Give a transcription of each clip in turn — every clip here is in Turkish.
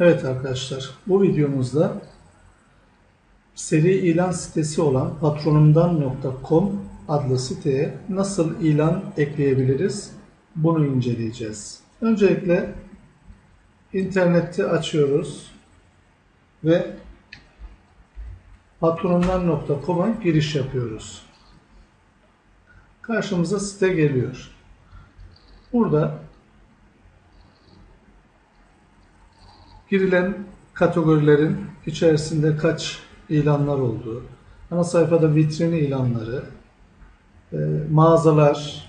Evet arkadaşlar, bu videomuzda seri ilan sitesi olan patronumdan.com adlı siteye nasıl ilan ekleyebiliriz bunu inceleyeceğiz. Öncelikle internette açıyoruz ve patronumdan.com'a giriş yapıyoruz. Karşımıza site geliyor. Burada girilen kategorilerin içerisinde kaç ilanlar olduğu, ana sayfada vitrin ilanları, e, mağazalar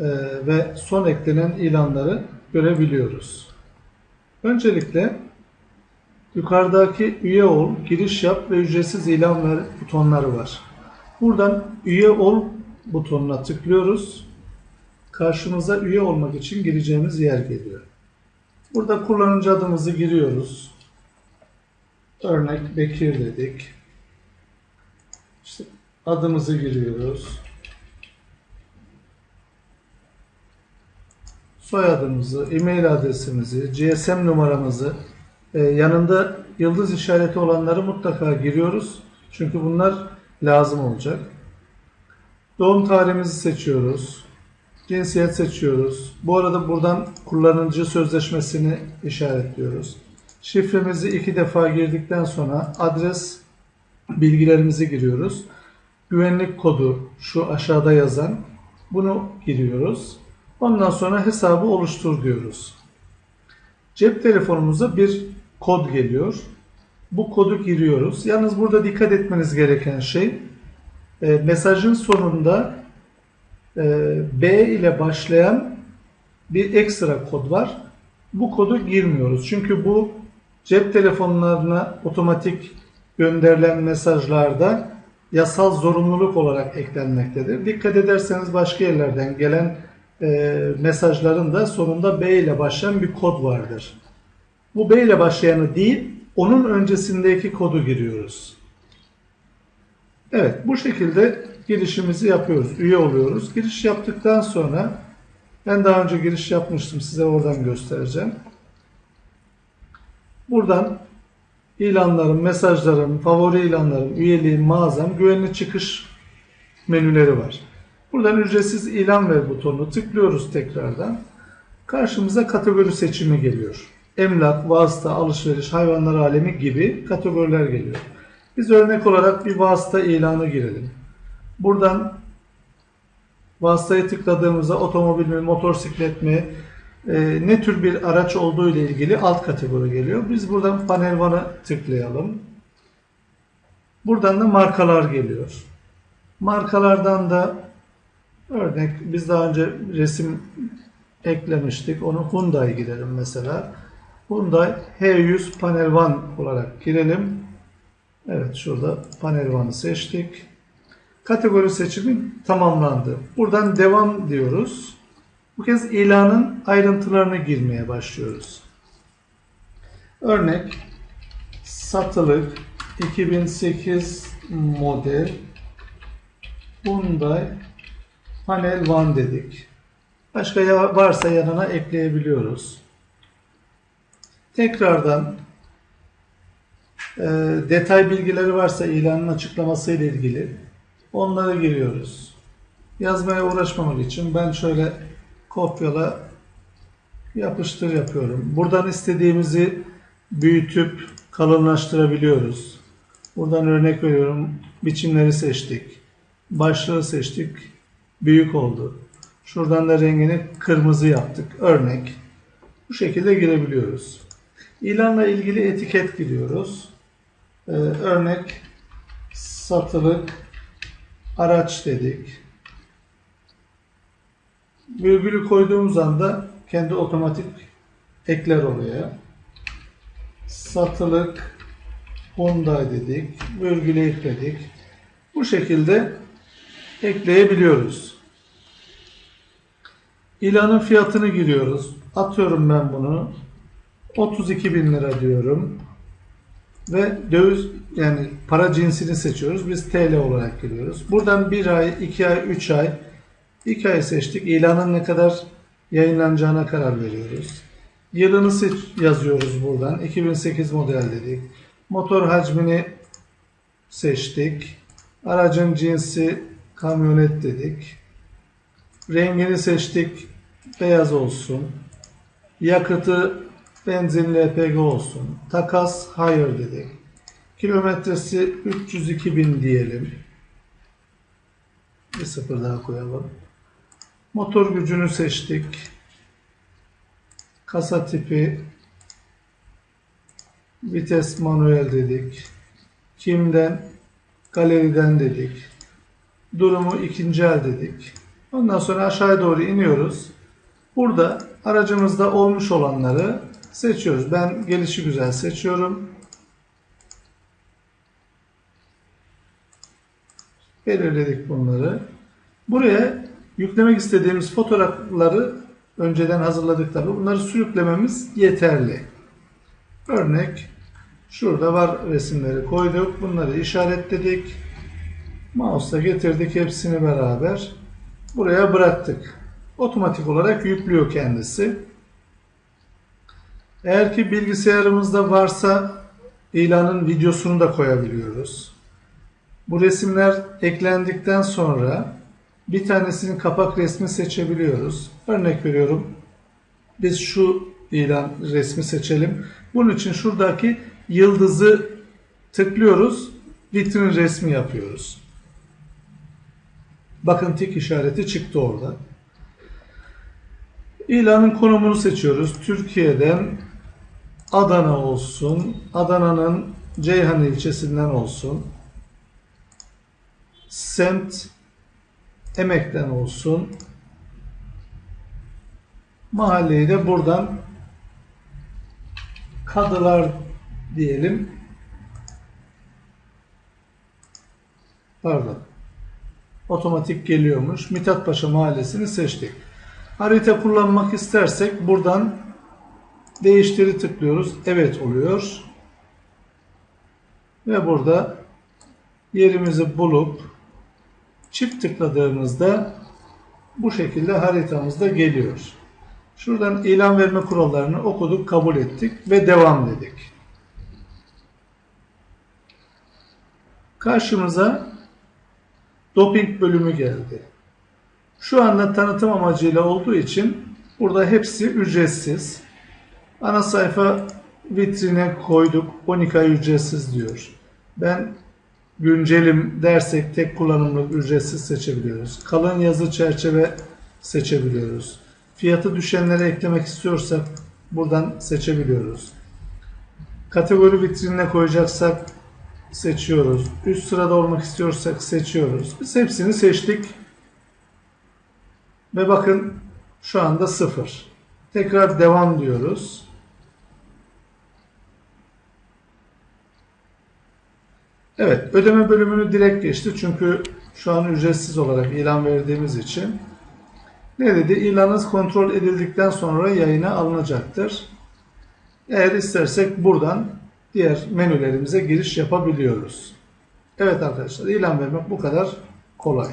e, ve son eklenen ilanları görebiliyoruz. Öncelikle yukarıdaki üye ol, giriş yap ve ücretsiz ilan ver butonları var. Buradan üye ol butonuna tıklıyoruz. Karşımıza üye olmak için gireceğimiz yer geliyor. Burada kullanıcı adımızı giriyoruz. Örnek Bekir dedik. İşte adımızı giriyoruz. Soyadımızı, e-mail adresimizi, GSM numaramızı, e, yanında yıldız işareti olanları mutlaka giriyoruz. Çünkü bunlar lazım olacak. Doğum tarihimizi seçiyoruz. Cinsiyet seçiyoruz. Bu arada buradan kullanıcı sözleşmesini işaretliyoruz. Şifremizi iki defa girdikten sonra adres bilgilerimizi giriyoruz. Güvenlik kodu şu aşağıda yazan bunu giriyoruz. Ondan sonra hesabı oluştur diyoruz. Cep telefonumuza bir kod geliyor. Bu kodu giriyoruz. Yalnız burada dikkat etmeniz gereken şey e, mesajın sonunda B ile başlayan bir ekstra kod var. Bu kodu girmiyoruz. Çünkü bu cep telefonlarına otomatik gönderilen mesajlarda yasal zorunluluk olarak eklenmektedir. Dikkat ederseniz başka yerlerden gelen e, mesajların da sonunda B ile başlayan bir kod vardır. Bu B ile başlayanı değil, onun öncesindeki kodu giriyoruz. Evet, bu şekilde girişimizi yapıyoruz, üye oluyoruz. Giriş yaptıktan sonra, ben daha önce giriş yapmıştım, size oradan göstereceğim. Buradan ilanlarım, mesajlarım, favori ilanlarım, üyeliğim, mağazam, güvenli çıkış menüleri var. Buradan ücretsiz ilan ver butonunu tıklıyoruz tekrardan. Karşımıza kategori seçimi geliyor. Emlak, vasıta, alışveriş, hayvanlar alemi gibi kategoriler geliyor. Biz örnek olarak bir vasıta ilanı girelim. Buradan vasıtayı tıkladığımızda otomobil mi, motosiklet mi, e, ne tür bir araç olduğu ile ilgili alt kategori geliyor. Biz buradan panel 1'ı tıklayalım. Buradan da markalar geliyor. Markalardan da örnek biz daha önce resim eklemiştik. Onu Hyundai girelim mesela. Hyundai H100 Panel 1 olarak girelim. Evet şurada Panel 1'ı seçtik. Kategori seçimi tamamlandı. Buradan devam diyoruz. Bu kez ilanın ayrıntılarına girmeye başlıyoruz. Örnek satılık 2008 model Hyundai Panel 1 dedik. Başka varsa yanına ekleyebiliyoruz. Tekrardan e, detay bilgileri varsa ilanın açıklaması ile ilgili onları giriyoruz. Yazmaya uğraşmamak için ben şöyle kopyala yapıştır yapıyorum. Buradan istediğimizi büyütüp kalınlaştırabiliyoruz. Buradan örnek veriyorum. Biçimleri seçtik. Başlığı seçtik. Büyük oldu. Şuradan da rengini kırmızı yaptık. Örnek. Bu şekilde girebiliyoruz. İlanla ilgili etiket giriyoruz. Ee, örnek satılık araç dedik. Virgülü koyduğumuz anda kendi otomatik ekler oraya. Satılık Hyundai dedik. Virgülü ekledik. Bu şekilde ekleyebiliyoruz. İlanın fiyatını giriyoruz. Atıyorum ben bunu. 32 bin lira diyorum. Ve döviz yani para cinsini seçiyoruz. Biz TL olarak giriyoruz. Buradan 1 ay, 2 ay, 3 ay 2 ay seçtik. İlanın ne kadar yayınlanacağına karar veriyoruz. Yılını seç yazıyoruz buradan. 2008 model dedik. Motor hacmini seçtik. Aracın cinsi kamyonet dedik. Rengini seçtik. Beyaz olsun. Yakıtı benzinli LPG olsun. Takas hayır dedik. Kilometresi 302 bin diyelim. Bir sıfır daha koyalım. Motor gücünü seçtik. Kasa tipi vites manuel dedik. Kimden? Galeriden dedik. Durumu ikinci el dedik. Ondan sonra aşağıya doğru iniyoruz. Burada aracımızda olmuş olanları seçiyoruz. Ben gelişi güzel seçiyorum. Belirledik bunları. Buraya yüklemek istediğimiz fotoğrafları önceden hazırladık tabi. Bunları sürüklememiz yeterli. Örnek şurada var resimleri koyduk. Bunları işaretledik. Mouse'la getirdik hepsini beraber. Buraya bıraktık. Otomatik olarak yüklüyor kendisi. Eğer ki bilgisayarımızda varsa ilanın videosunu da koyabiliyoruz. Bu resimler eklendikten sonra bir tanesinin kapak resmi seçebiliyoruz. Örnek veriyorum. Biz şu ilan resmi seçelim. Bunun için şuradaki yıldızı tıklıyoruz. Vitrin resmi yapıyoruz. Bakın tik işareti çıktı orada. İlanın konumunu seçiyoruz. Türkiye'den Adana olsun. Adana'nın Ceyhan ilçesinden olsun. Semt Emek'ten olsun. Mahalleyi de buradan Kadılar diyelim. Pardon. Otomatik geliyormuş. Mithatpaşa Mahallesi'ni seçtik. Harita kullanmak istersek buradan değiştiri tıklıyoruz. Evet oluyor. Ve burada yerimizi bulup çift tıkladığımızda bu şekilde haritamızda geliyor. Şuradan ilan verme kurallarını okuduk, kabul ettik ve devam dedik. Karşımıza doping bölümü geldi. Şu anda tanıtım amacıyla olduğu için burada hepsi ücretsiz. Ana sayfa vitrine koyduk. 12 ay ücretsiz diyor. Ben güncelim dersek tek kullanımlık ücretsiz seçebiliyoruz. Kalın yazı çerçeve seçebiliyoruz. Fiyatı düşenlere eklemek istiyorsak buradan seçebiliyoruz. Kategori vitrinine koyacaksak seçiyoruz. Üst sırada olmak istiyorsak seçiyoruz. Biz hepsini seçtik. Ve bakın şu anda sıfır. Tekrar devam diyoruz. Evet, ödeme bölümünü direkt geçti çünkü şu an ücretsiz olarak ilan verdiğimiz için. Ne dedi? İlanınız kontrol edildikten sonra yayına alınacaktır. Eğer istersek buradan diğer menülerimize giriş yapabiliyoruz. Evet arkadaşlar, ilan vermek bu kadar kolay.